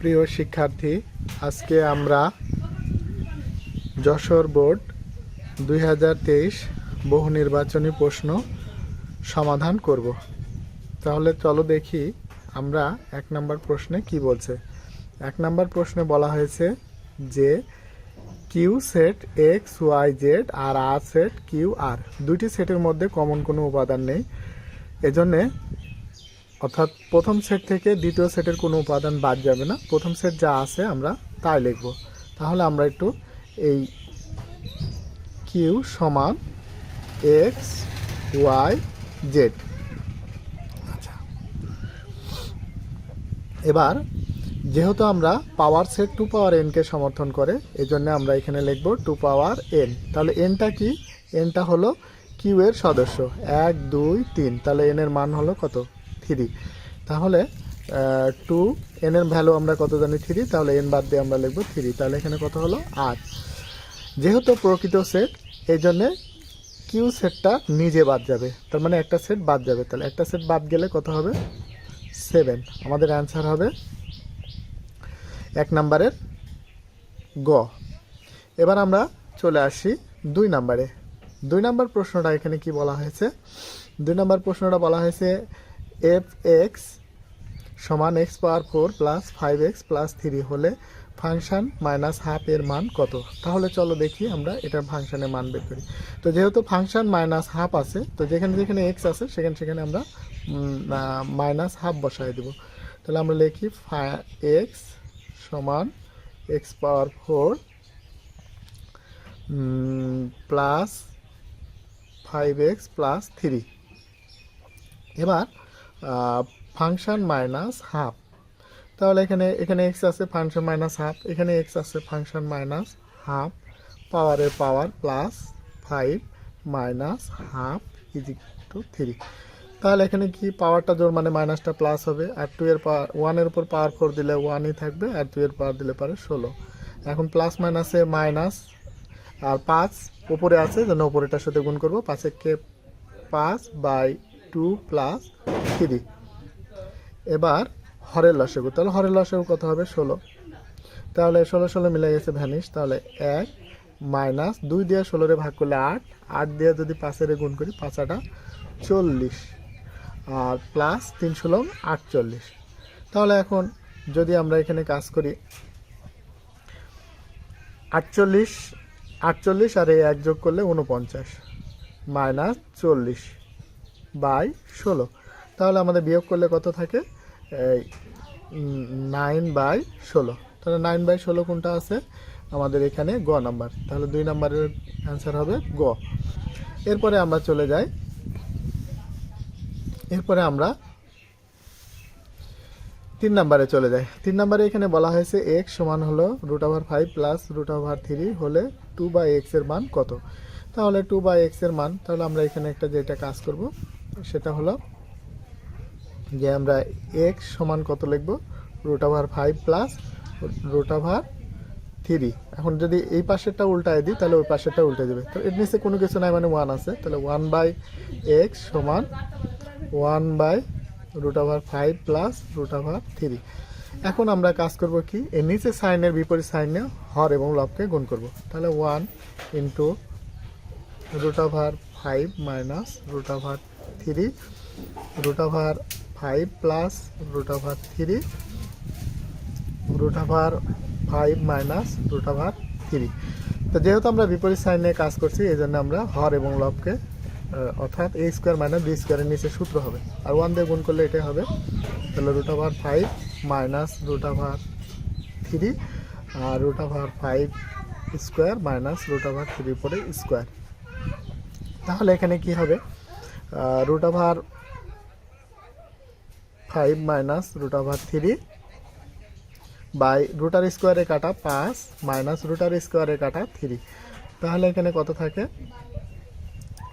প্রিয় শিক্ষার্থী, আজকে আমরা যশোর বোর্ড দুই হাজার তেইশ বহু নির্বাচনী প্রশ্ন সমাধান করব। তাহলে চলো দেখি আমরা এক নম্বর প্রশ্নে কি বলছে। এক নম্বর প্রশ্নে বলা হয়েছে যে Q set X Y Z আর আর সেট কিউ আর দুইটি সেটের মধ্যে কমন কোনো উপাদান নেই। এজন্যে অর্থাৎ প্রথম সেট থেকে দ্বিতীয় সেটের কোনো উপাদান বাদ যাবে না। প্রথম সেট যা আছে আমরা তাই লিখব। তাহলে আমরা একটু এই কিউ সমান এক্স ওয়াই জেড আচ্ছা। এবার যেহেতু আমরা পাওয়ার সেট টু পাওয়ার এনকে সমর্থন করে এই জন্য আমরা এখানে লিখব টু পাওয়ার এন তাহলে এনটা কি? এনটা হলো কিউ এর সদস্য। এক, দুই, তিন। তাহলে এন এর মান হলো কত? থ্রি। তাহলে টু এন এর ভ্যালু আমরা কত জানি থ্রি, তাহলে এন বাদ দিয়ে আমরা লিখব থ্রি। তাহলে এখানে কত হলো? আট। যেহেতু প্রকৃত সেট এই জন্যে কিউ সেটটা নিজে বাদ যাবে। তার মানে একটা সেট বাদ যাবে। তাহলে একটা সেট বাদ গেলে কত হবে? সেভেন আমাদের অ্যান্সার হবে এক নাম্বারের গ। এবার আমরা চলে আসি দুই নাম্বারে। দুই নাম্বার প্রশ্নটা এখানে কি বলা হয়েছে? দুই নাম্বার প্রশ্নটা বলা হয়েছে এফ এক্স সমান X power four plus five X plus three হলে ফাংশন মাইনাস হাফ এর মান কত? তাহলে চলো দেখি আমরা এটার ফাংশনের মান বের করি। তো যেহেতু ফাংশন মাইনাস হাফ আছে, তো যেখানে যেখানে এক্স আছে, সেখানে সেখানে আমরা মাইনাস হাফ বসাই দেব। তাহলে আমরা লিখি এক্স সমান X power four plus five X plus three এবার ফাংশন মাইনাস হাফ তাহলে এখানে এখানে এক্স আছে ফাংশন মাইনাস হাফ এখানে এক্স আছে ফাংশন মাইনাস হাফ পাওয়ারের power plus five minus half is two three তাহলে এখানে কি পাওয়ারটা জোর মানে মাইনাসটা প্লাস হবে, আর টু এর পাওয়ার ওয়ানের উপর পাওয়ার ফোর দিলে ওয়ানই থাকবে, আর টু এর পাওয়ার দিলে পারে ষোলো। এখন প্লাস মাইনাসে মাইনাস আর পাঁচ, উপরে আছে, যেন উপরেটার সাথে গুণ করব পাঁচে কে পাঁচ বাই টু প্লাস থ্রি। এবার হরের লসাগু তাহলে হরের লসাগু কত হবে? ষোলো। তাহলে ষোলো ষোলো মিলে গেছে ভ্যানিশ। তাহলে এক মাইনাস দুই দিয়ে ষোলোরে ভাগ করলে আট। আট দিয়ে যদি পাঁচের গুণ করি, পাঁচাটা চল্লিশ। আর প্লাস তিন, ষোলো, আটচল্লিশ। তাহলে এখন যদি আমরা এখানে কাজ করি, আটচল্লিশ আটচল্লিশ আর এই এক যোগ করলে উনপঞ্চাশ মাইনাস চল্লিশ। বাই ষোলো। তাহলে আমাদের বিয়োগ করলে কত থাকে? এই নাইন বাই ষোলো। তাহলে নাইন বাই ষোলো কোনটা আছে? আমাদের এখানে গ নাম্বার। তাহলে দুই নাম্বারের অ্যান্সার হবে গ। এরপরে আমরা চলে যাই। এরপরে আমরা তিন নাম্বারে চলে যাই। তিন নাম্বারে এখানে বলা হয়েছে এক্স সমান হলো root over five plus root over three হলে টু বাই এক্সের মান কত? তাহলে টু বাই এক্সের মান, তাহলে আমরা এখানে একটা যেটা কাজ করব সেটা হলো যে আমরা এক্স সমান কত লিখব? Root over five plus root over three এখন যদি এই পাশেরটা উল্টায় দিই, তাহলে ওই পাশেরটা উল্টে দেবে তো এর নিচে কোনো কিছু নাই মানে ওয়ান আছে। তাহলে ওয়ান বাই এক্স সমান one by root over five plus root over three এখন আমরা কাজ করব কি? এর নিচে সাইনের বিপরীত সাইনে হর এবং লবকে গুণ করব। তাহলে one into root over five minus root over three root over five plus root over three root over five minus root over three তো যেহেতু আমরা বিপরীত সাইনে কাজ করছি এই জন্য আমরা হর এবং আহ, অর্থাৎ এ স্কোয়ার মাইনাস বি স্কোয়ারের নিচে সূত্র হবে। আর ওয়ান দিয়ে গুণ করলে এটাই হবে। তাহলে root over five minus root over three আর root over five square minus root over three পরে স্কোয়ার তাহলে এখানে কি হবে? Root over five minus root over three by rotor স্কোয়ারে কাটা পাঁচ মাইনাস রুটার স্কোয়ারে কাটা থ্রি তাহলে এখানে কত থাকে?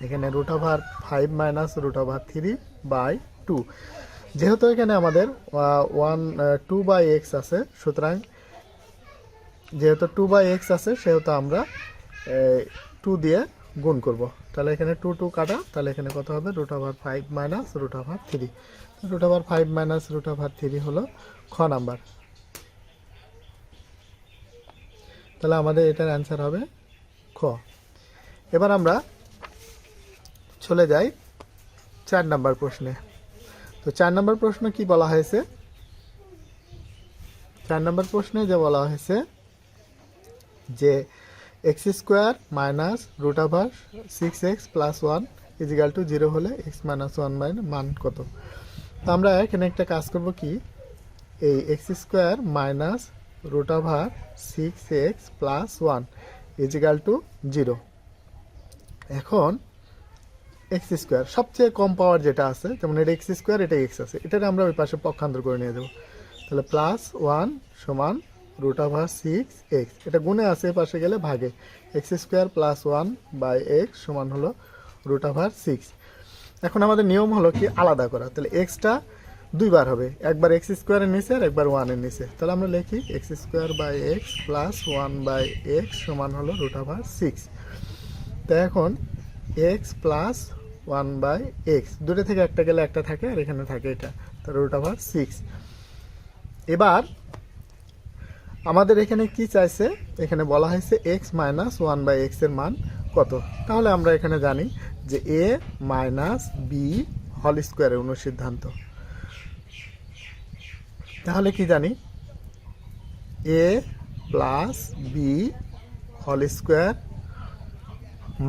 এখানে root over five minus root over three by two যেহেতু এখানে আমাদের ওয়ান টু বাই এক্স আছে, সুতরাং যেহেতু টু বাই এক্স আছে, সেহেতু আমরা টু দিয়ে গুণ করব। তাহলে এখানে টু টু কাটা, তাহলে এখানে কত হবে? Root over five minus root over three root over five minus root over three হলো খ নাম্বার তাহলে আমাদের এটার অ্যান্সার হবে খ। এবার আমরা চলে যাই চার নাম্বার প্রশ্নে। তো চার নাম্বার প্রশ্ন কি বলা হয়েছে? চার নাম্বার প্রশ্নে যে বলা হয়েছে যে X square minus root over six X plus one equal to zero হলে এক্স মাইনাস ওয়ান বাই মান কত? তো আমরা এখানে একটা কাজ করব কি? এই X square minus root over six X plus one equal to zero. এখন এক্স স্কোয়ার, সবচেয়ে কম পাওয়ার যেটা আছে, যেমন এটা এক্স স্কোয়ার, এটা এক্স আছে, এটাকে আমরা ওই পাশে পক্ষান্তর করে নিয়ে দেবো তাহলে প্লাস ওয়ান সমান রুট ওভার সিক্স এক্স এটা গুণে আছে, পাশে গেলে ভাগে। X square plus one by X সমান হলো রুট ওভার সিক্স এখন আমাদের নিয়ম হলো কি? আলাদা করা। তাহলে এক্সটা দুইবার হবে। একবার এক্স স্কোয়ারের নিচে আর একবার ওয়ানের নিচে। তাহলে আমরা লিখি X square by X plus one by X সমান হলো রুট ওভার সিক্স তো এখন X plus one by X দুটো থেকে একটা গেলে একটা থাকে আর এখানে থাকে এটা। তো রুট ওভার সিক্স এবার আমাদের এখানে কি চাইছে? এখানে বলা হয়েছে এক্স মাইনাস ওয়ান বাই এক্সের মান কত? তাহলে আমরা এখানে জানি যে এ মাইনাস বি হল স্কোয়ারের অনুসিদ্ধান্ত। তাহলে কি জানি? এ প্লাস বি হল square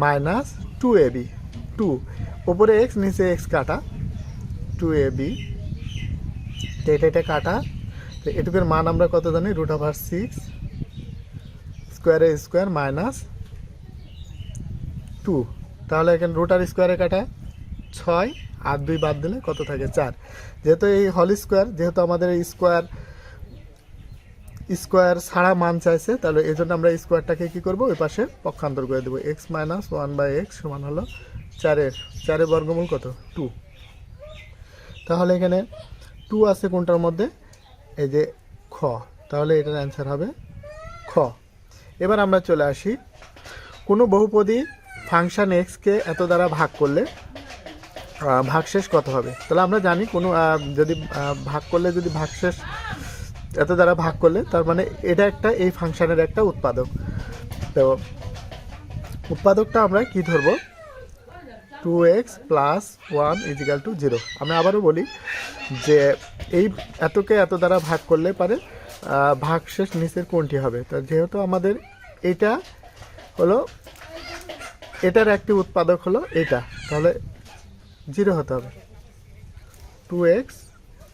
minus two A B two ওপরে এক্স নিচে এক্স কাটা। টু এ বি এটা কাটা। এটুকুর মান আমরা কত জানি? রুট ওভার সিক্স স্কোয়ারে স্কোয়ার মাইনাস টু তাহলে এখানে রুট আর স্কোয়ারে কাটা ছয়, আর দুই বাদ দিলে কত থাকে? চার। যেহেতু এই হল স্কোয়ার যেহেতু আমাদের স্কোয়ার স্কোয়ার ছাড়া মান চাইছে, তাহলে এই জন্য আমরা স্কোয়ারটাকে কী করব? ওই পাশে পক্ষান্তর করে দেবো। X minus one by X সমান হলো চারের। চারের বর্গমূল কত? টু তাহলে এখানে টু আছে কোনটার মধ্যে? এই যে খ, তাহলে এটার অ্যান্সার হবে খ। এবার আমরা চলে আসি। কোনো বহুপদী ফাংশান এক্সকে এত দ্বারা ভাগ করলে ভাগশেষ কত হবে? তাহলে আমরা জানি কোনো যদি ভাগ করলে যদি ভাগশেষ এত দ্বারা ভাগ করলে, তার মানে এটা একটা, এই ফাংশানের একটা উৎপাদক। তো উৎপাদকটা আমরা কি ধরবো? Two X plus one equal to zero আমি আবারও বলি যে এই এতকে এত দ্বারা ভাগ করলে পারে আহ, ভাগশেষ নিচের কোনটি হবে? তো যেহেতু আমাদের এটা হলো এটার একটি উৎপাদক হলো এটা তাহলে জিরো হতে হবে। টু এক্স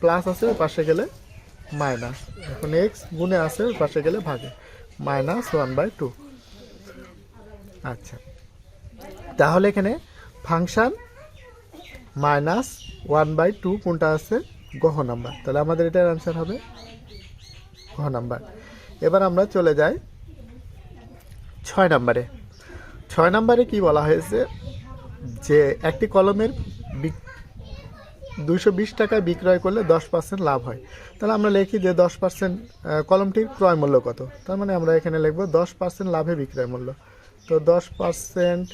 প্লাস আছে ওই পাশে গেলে মাইনাস এখন এক্স গুণে আছে ওই পাশে গেলে ভাগে। মাইনাস ওয়ান বাই টু আচ্ছা। তাহলে এখানে function minus one by two কোনটা আছে? গহ নাম্বার। তাহলে আমাদের এটার অ্যান্সার হবে গহ নাম্বার। এবার আমরা চলে যাই ছয় নাম্বারে। ছয় নাম্বারে কি বলা হয়েছে? যে একটি কলমের দুইশো বিশ টাকায় বিক্রয় করলে দশ পার্সেন্ট লাভ হয়। তাহলে আমরা লিখি যে দশ পার্সেন্ট কলমটির ক্রয় মূল্য কত? তার মানে আমরা এখানে লিখব দশ পার্সেন্ট লাভে বিক্রয় মূল্য। তো দশ পার্সেন্ট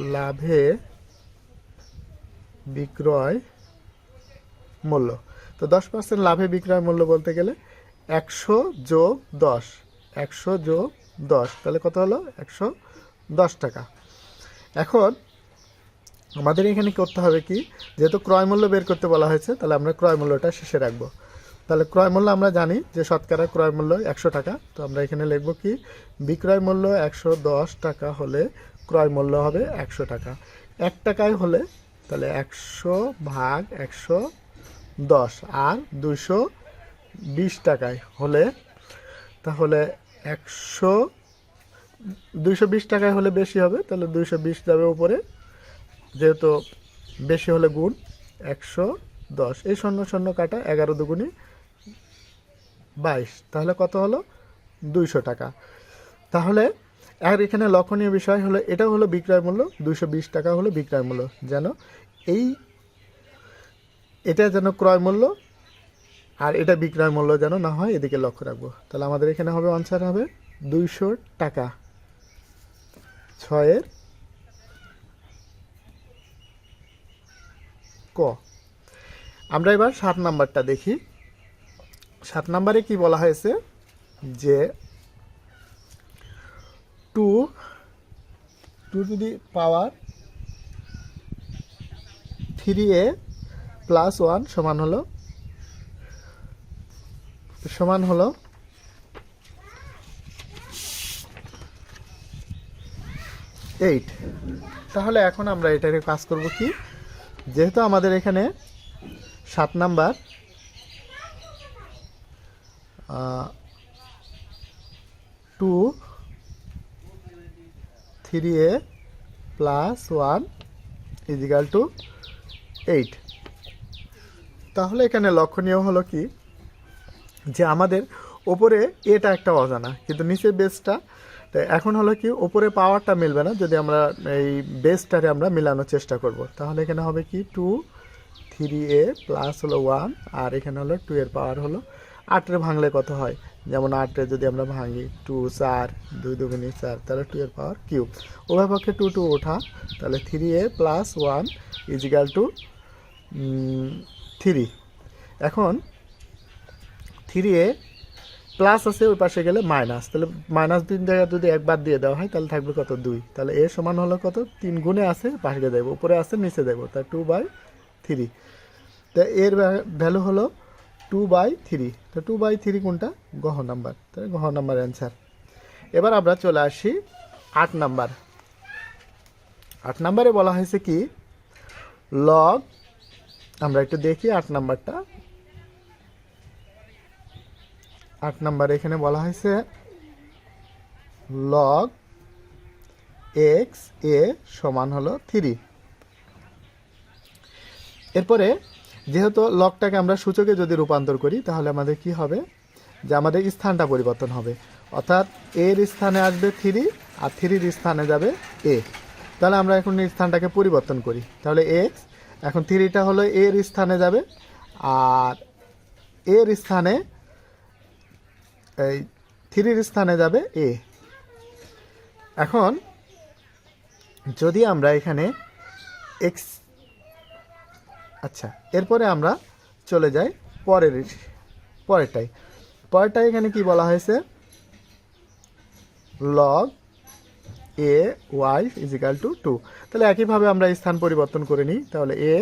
লাভে বিক্রয় মূল্য। তো দশ পার্সেন্ট লাভে বিক্রয় মূল্য বলতে গেলে একশো যোগ দশ। একশো যোগ দশ। তাহলে কত হলো? একশো দশ টাকা। এখন আমাদের এখানে করতে হবে কি? যেহেতু ক্রয় মূল্য বের করতে বলা হয়েছে, তাহলে আমরা ক্রয় মূল্যটা শেষে রাখব। তাহলে ক্রয় মূল্য আমরা জানি যে শতকরা ক্রয় মূল্য একশো টাকা। তো আমরা এখানে লিখব কি? বিক্রয় মূল্য একশো দশ টাকা হলে ক্রয় মূল্য হবে একশো টাকা। এক টাকায় হলে তাহলে একশো ভাগ একশো দশ আর দুশো বিশ টাকায় হলে তাহলে একশো দুইশো বিশ টাকায় হলে বেশি হবে, তাহলে দুশো বিশ যাবে উপরে। যেহেতু বেশি হলে গুণ একশো দশ। এই শূন্য শূন্য কাটা এগারো দুগুণি বাইশ, তাহলে কত হলো? দুইশো টাকা। তাহলে আর এখানে লক্ষণীয় বিষয় হলো, এটা হলো বিক্রয় মূল্য বিশ টাকা হলো বিক্রয় মূল্য। যেন এই, এটা যেন ক্রয় মূল্য আর এটা বিক্রয় মূল্য যেন না হয়, এদিকে লক্ষ্য রাখব। তাহলে আমাদের এখানে হবে আনসার হবে দুইশো টাকা। ছয়ের ক। আমরা এবার সাত নাম্বারটা দেখি। সাত নাম্বারে কি বলা হয়েছে? যে two two to the power three A plus one সমান হলো সমান হলো এইট। তাহলে এখন আমরা এটাকে কাজ করব কি? যেহেতু আমাদের এখানে সাত number two three a plus one equal to eight. তাহলে এখানে লক্ষণীয় হলো কি? যে আমাদের ওপরে এটা একটা অজানা, কিন্তু নিচের বেসটা এখন হলো কি ওপরে পাওয়ারটা মিলবে না, যদি আমরা এই বেসটারে আমরা মিলানোর চেষ্টা করব। তাহলে এখানে হবে কি টু থ্রি এ প্লাস হলো ওয়ান আর এখানে হলো টু এর পাওয়ার হলো আটের ভাঙলে কত হয়? যেমন আটে যদি আমরা ভাঙি টু চার, দুই দুগুনি চার, তাহলে টু এর পাওয়ার কিউব উভয় পক্ষে টু টু ওঠা, তাহলে three a plus one equal to three এখন থ্রি এ প্লাস আছে, ওই পাশে গেলে মাইনাস তাহলে মাইনাস তিন জায়গায় যদি একবার দিয়ে দেওয়া হয়, তাহলে থাকবে কত? দুই. তাহলে এ সমান হলো কত? তিন গুণে আছে, পাশে দেবো, উপরে আছে, নিচে দেবো তা টু বাই থ্রি তা এর ভ্যালু হলো টু বাই থ্রি তো টু বাই থ্রি কোনটা? গহ নাম্বার। তাহলে গহ নাম্বার অ্যান্সার এবার আমরা চলে আসি আট নাম্বার। আট নাম্বারে বলা হয়েছে কি? লগ আমরা একটু দেখি আট নাম্বারটা। আট নাম্বার এখানে বলা হয়েছে লগ এক্স এ সমান হলো থ্রি এরপরে যেহেতু লকটাকে আমরা সূচকে যদি রূপান্তর করি, তাহলে আমাদের কি হবে? যে আমাদের স্থানটা পরিবর্তন হবে। অর্থাৎ এর স্থানে আসবে থ্রি, আর থ্রির স্থানে যাবে এ। তাহলে আমরা এখন স্থানটাকে পরিবর্তন করি। তাহলে এক্স, এখন থ্রিটা হলো এর স্থানে যাবে, আর এর স্থানে, এই থ্রির স্থানে যাবে এ। এখন যদি আমরা এখানে এক্স আচ্ছা এরপরে আমরা চলে যাই পরের পরেরটাই। পরেরটাই এখানে কি বলা হয়েছে? Log a y equal to two তাহলে একইভাবে আমরা স্থান পরিবর্তন করে নিই। তাহলে a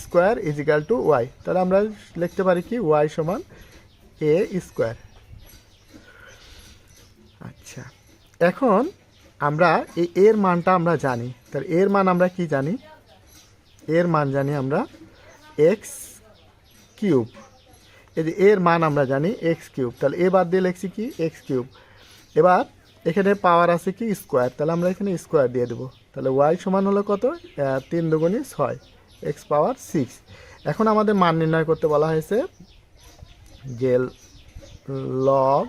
square equal to y তাহলে আমরা লিখতে পারি কি? ওয়াই সমান এ স্কোয়ার আচ্ছা এখন আমরা এই এর মানটা আমরা জানি। তাহলে এর মান আমরা কি জানি? এর মান জানি আমরা এক্স কিউব এই যে এর মান আমরা জানি এক্স কিউব তাহলে এ বাদ দিয়ে লিখছি কি? এক্স কিউব এবার এখানে পাওয়ার আছে কি? স্কোয়ার তাহলে আমরা এখানে স্কোয়ার দিয়ে দেবো। তাহলে ওয়াই সমান হলো কত? তিন দুগুণি ছয়। এক্স পাওয়ার সিক্স এখন আমাদের মান নির্ণয় করতে বলা হয়েছে যে লগ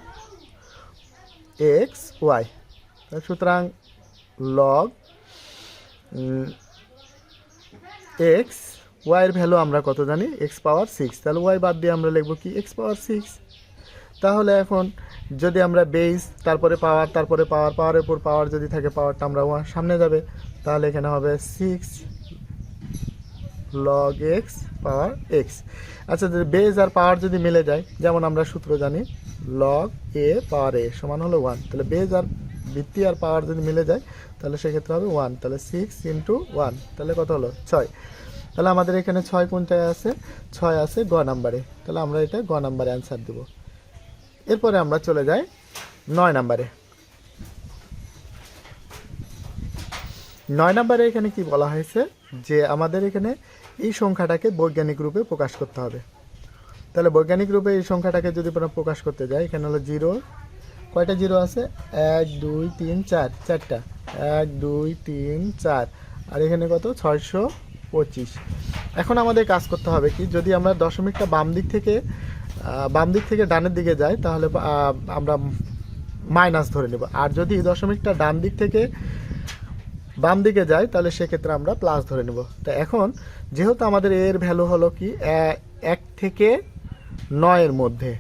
এক্স ওয়াই সুতরাং লগ এক্স ওয়াইয়ের ভ্যালু আমরা কত জানি? এক্স পাওয়ার সিক্স তাহলে ওয়াই বাদ দিয়ে আমরা লিখব কি? এক্স পাওয়ার সিক্স তাহলে এখন যদি আমরা বেস তারপরে পাওয়ার তারপরে পাওয়ার পাওয়ারের উপর পাওয়ার যদি থাকে পাওয়ারটা আমরা সামনে যাবে। তাহলে এখানে হবে six log x power x আচ্ছা যদি বেস আর পাওয়ার যদি মিলে যায়, যেমন আমরা সূত্র জানি লগ এ পাওয়ার এ সমান হলো ওয়ান তাহলে বেস আর ভিত্তি আর পাওয়ার যদি মিলে যায়, তাহলে সেক্ষেত্রে হবে ওয়ান তাহলে সিক্স ইন্টু ওয়ান তাহলে কত হলো? ছয়। তাহলে আমাদের এখানে ছয় কোনটায় আছে? ছয় আছে গ নাম্বারে। তাহলে আমরা এটা গ নাম্বারে অ্যান্সার দেবো। এরপরে আমরা চলে যাই নয় নাম্বারে। নয় নাম্বারে এখানে কি বলা হয়েছে? যে আমাদের এখানে এই সংখ্যাটাকে বৈজ্ঞানিক রূপে প্রকাশ করতে হবে। তাহলে বৈজ্ঞানিক রূপে এই সংখ্যাটাকে যদি আমরা প্রকাশ করতে যাই, এখানে হলো জিরো কয়টা জিরো আছে? এক, দুই, তিন, চার। চারটা। এক, দুই, তিন, চার। আর এখানে কত? ছয়শো পঁচিশ। এখন আমাদের কাজ করতে হবে কি, যদি আমরা দশমিকটা বাম দিক থেকে বাম দিক থেকে ডানের দিকে যাই, তাহলে আমরা মাইনাস ধরে নেব। আর যদি দশমিকটা ডান দিক থেকে বাম দিকে যায় তাহলে সেক্ষেত্রে আমরা প্লাস ধরে নেব। তা এখন, যেহেতু আমাদের এর ভ্যালু হলো কি এক থেকে নয়ের মধ্যে।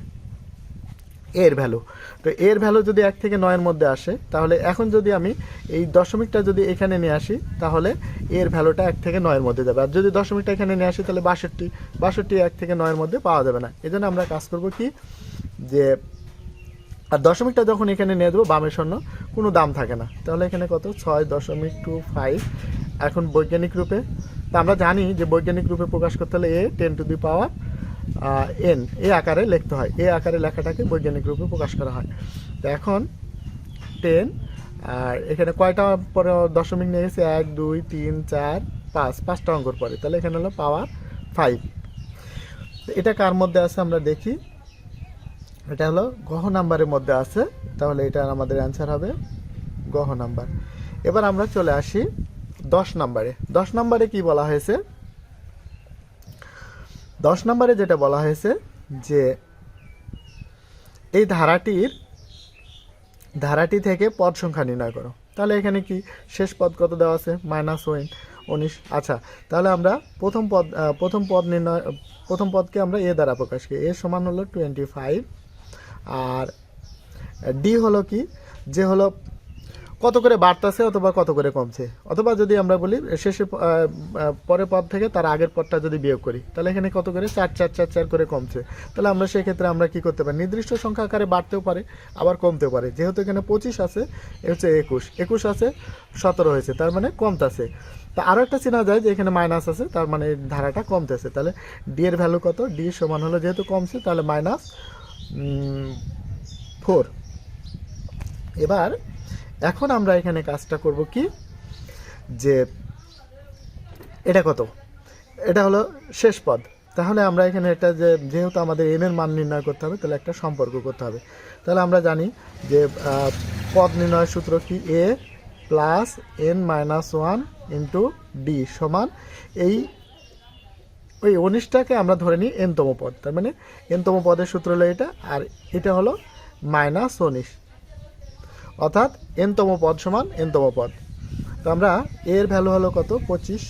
এর ভ্যালু তো এর ভ্যালু যদি এক থেকে নয়ের মধ্যে আসে, তাহলে এখন যদি আমি এই দশমিকটা যদি এখানে নিয়ে আসি, তাহলে এর ভ্যালুটা এক থেকে নয়ের মধ্যে যাবে। আর যদি দশমিকটা এখানে নিয়ে আসি, তাহলে বাষট্টি। বাষট্টি এক থেকে নয়ের মধ্যে পাওয়া যাবে না। এই আমরা কাজ করব কি? যে, আর দশমিকটা যখন এখানে নিয়ে দেবো বামের শূন্য কোনো দাম থাকে না। তাহলে এখানে কত? ছয় দশমিক টু ফাইভ। এখন বৈজ্ঞানিক রূপে, তা আমরা জানি যে বৈজ্ঞানিক রূপে প্রকাশ করতে হলে a ten to the power n, এ আকারে লিখতে হয়। এ আকারে লেখাটাকে বৈজ্ঞানিক রূপে প্রকাশ করা হয়। তো এখন টেন, আর এখানে কয়টা পরে দশমিক নিয়ে গেছে এক, দুই, তিন, চার, পাঁচ, পাঁচটা অঙ্কর পরে। তাহলে এখানে হলো পাওয়ার ফাইভ। এটা কার মধ্যে আছে আমরা দেখি। এটা হলো গহ নাম্বারের মধ্যে আছে। তাহলে এটা আমাদের অ্যান্সার হবে গহ নাম্বার। এবার আমরা চলে আসি দশ নাম্বারে। দশ নাম্বারে কি বলা হয়েছে? দশ নম্বরে যেটা বলা হয়েছে যে এই ধারাটির, ধারাটি থেকে পদ সংখ্যা নির্ণয় করো। তাহলে এখানে কি শেষ পদ কত দেওয়া আছে? মাইনাস ওয়েন, উনিশ আচ্ছা। তাহলে আমরা প্রথম পদ প্রথম পদ নির্ণয়, প্রথম পদকে আমরা এ দ্বারা প্রকাশ করি। এ সমান হলো টোয়েন্টি ফাইভ। আর ডি হলো কি? যে হলো কত করে বাড়তেছে অথবা কত করে কমছে? অথবা যদি আমরা বলি, শেষে পরের পদ থেকে তার আগের পদটা যদি বিয়োগ করি, তাহলে এখানে কত করে? চার চার চার চার করে কমছে। তাহলে আমরা সেক্ষেত্রে আমরা কি করতে পারি? নির্দিষ্ট সংখ্যা আকারে বাড়তেও পারে, আবার কমতেও পারে। যেহেতু এখানে পঁচিশ আছে, এ হচ্ছে একুশ। একুশ আছে, সতেরো হয়েছে, তার মানে কমতেছে। তা আরও একটা চেনা যায় যে এখানে মাইনাস আছে, তার মানে ধারাটা কমতেছে। তাহলে ডি এর ভ্যালু কত? ডি সমান হলো যেহেতু কমছে, তাহলে মাইনাস ফোর এবার এখন আমরা এখানে কাজটা করব কি? যে এটা কত? এটা হলো শেষ পদ। তাহলে আমরা এখানে এটা যে, যেহেতু আমাদের এন এর মান নির্ণয় করতে হবে, তাহলে একটা সম্পর্ক করতে হবে। তাহলে আমরা জানি যে পদ নির্ণয়ের সূত্র কি? A plus n minus one into d সমান এই, ওই উনিশটাকে আমরা ধরে নিই এনতম পদ। তার মানে এনতম পদের সূত্র হলো এটা, আর এটা হলো মাইনাস উনিশ। অর্থাৎ এনতম পদ সমান এনতম পদ। তো আমরা এর ভ্যালু হলো কত? পঁচিশ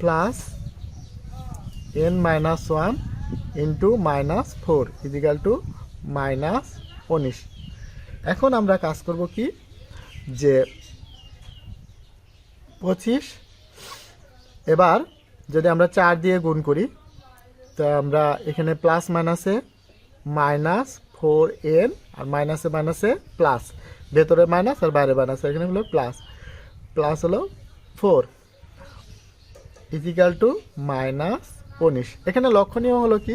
plus n minus one into minus four equal to minus উনিশ এখন আমরা কাজ করব কি? যে পঁচিশ, এবার যদি আমরা চার দিয়ে গুণ করি, তো আমরা এখানে প্লাস মাইনাসে মাইনাস ফোর এন আর মাইনাসে মাইনাসে প্লাস। ভেতরে মাইনাস আর বাইরে মাইনাস। এখানে হলো প্লাস। প্লাস হলো ফোর। ইজিক্যাল টু মাইনাস উনিশ। এখানে লক্ষণীয় হলো কি?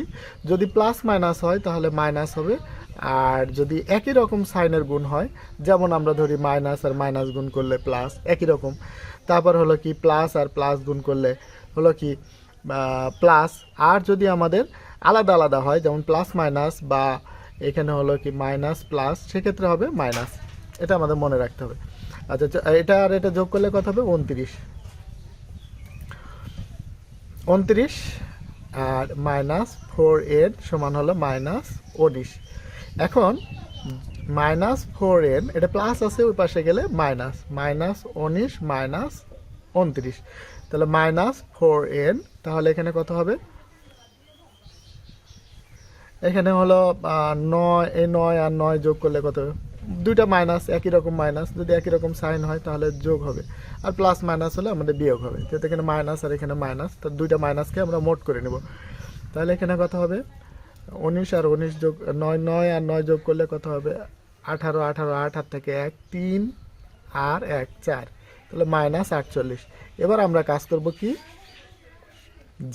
যদি প্লাস মাইনাস হয় তাহলে মাইনাস হবে। আর যদি একই রকম সাইনের গুণ হয়, যেমন আমরা ধরি মাইনাস আর মাইনাস গুণ করলে প্লাস, একই রকম। তারপর হলো কি? প্লাস আর প্লাস গুণ করলে হলো কি? প্লাস। আর যদি আমাদের আলাদা আলাদা হয়, যেমন প্লাস মাইনাস বা এখানে হলো কি মাইনাস প্লাস সেক্ষেত্রে হবে মাইনাস এটা আমাদের মনে রাখতে হবে। আচ্ছা এটা আর এটা যোগ করলে কত হবে? উনত্রিশ। উনত্রিশ আর মাইনাস ফোর এন সমান হলো মাইনাস উনিশ এখন মাইনাস ফোর এন এটা প্লাস আছে, ওই পাশে গেলে মাইনাস মাইনাস উনিশ মাইনাস উনত্রিশ। তাহলে মাইনাস ফোর এন তাহলে এখানে কত হবে? এখানে হলো নয় এই নয় আর নয় যোগ করলে কত? হবে? দুইটা মাইনাস একই রকম মাইনাস যদি একই রকম সাইন হয় তাহলে যোগ হবে। আর প্লাস মাইনাস হলে আমাদের বিয়োগ হবে। যেহেতু এখানে মাইনাস আর এখানে মাইনাস তো দুইটা মাইনাসকে আমরা মোট করে নেব। তাহলে এখানে কত হবে? উনিশ আর উনিশ যোগ, নয় নয় আর নয় যোগ করলে কত হবে? আঠারো আঠারো, আট হাত থেকে এক, তিন, আর এক, চার। তাহলে মাইনাস আটচল্লিশ। এবার আমরা কাজ করব কি?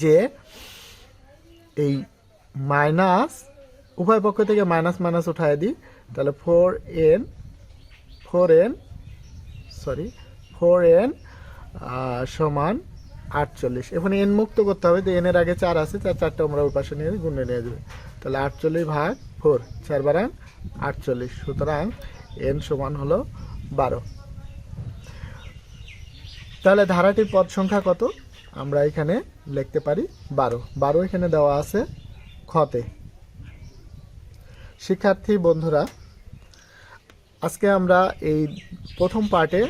যে এই মাইনাস, উভয় পক্ষ থেকে মাইনাস মাইনাস উঠায় দিই। তাহলে four n four n sorry four n সমান আটচল্লিশ। এখানে এন মুক্ত করতে হবে, তো এনের আগে চার আছে, চার, চারটা আমরা ওই পাশে নিয়ে গুণে নিয়ে যাবে। তাহলে আটচল্লিশ ভাগ ফোর চার বারাং আটচল্লিশ। সুতরাং এন সমান হলো বারো। তাহলে ধারাটির পদ সংখ্যা কত? আমরা এখানে লিখতে পারি বারো। বারো এখানে দেওয়া আছে খতে শিক্ষার্থী বন্ধুরা, আজকে আমরা এই প্রথম পার্টে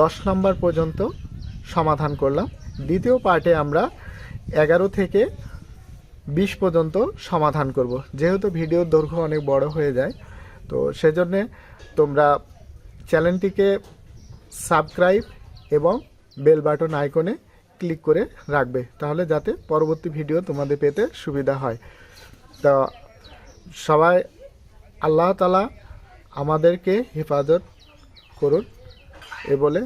দশ নম্বর পর্যন্ত সমাধান করলাম। দ্বিতীয় পার্টে আমরা এগারো থেকে বিশ পর্যন্ত সমাধান করব। যেহেতু ভিডিওর দৈর্ঘ্য অনেক বড় হয়ে যায়, তো সেজন্যে তোমরা চ্যানেলটিকে সাবস্ক্রাইব এবং বেল বাটন আইকনে ক্লিক করে রাখবে, তাহলে যাতে পরবর্তী ভিডিও তোমাদের পেতে সুবিধা হয়। তো সবাই আল্লাহ তালা আমাদেরকে হেফাজত করুন এ বলে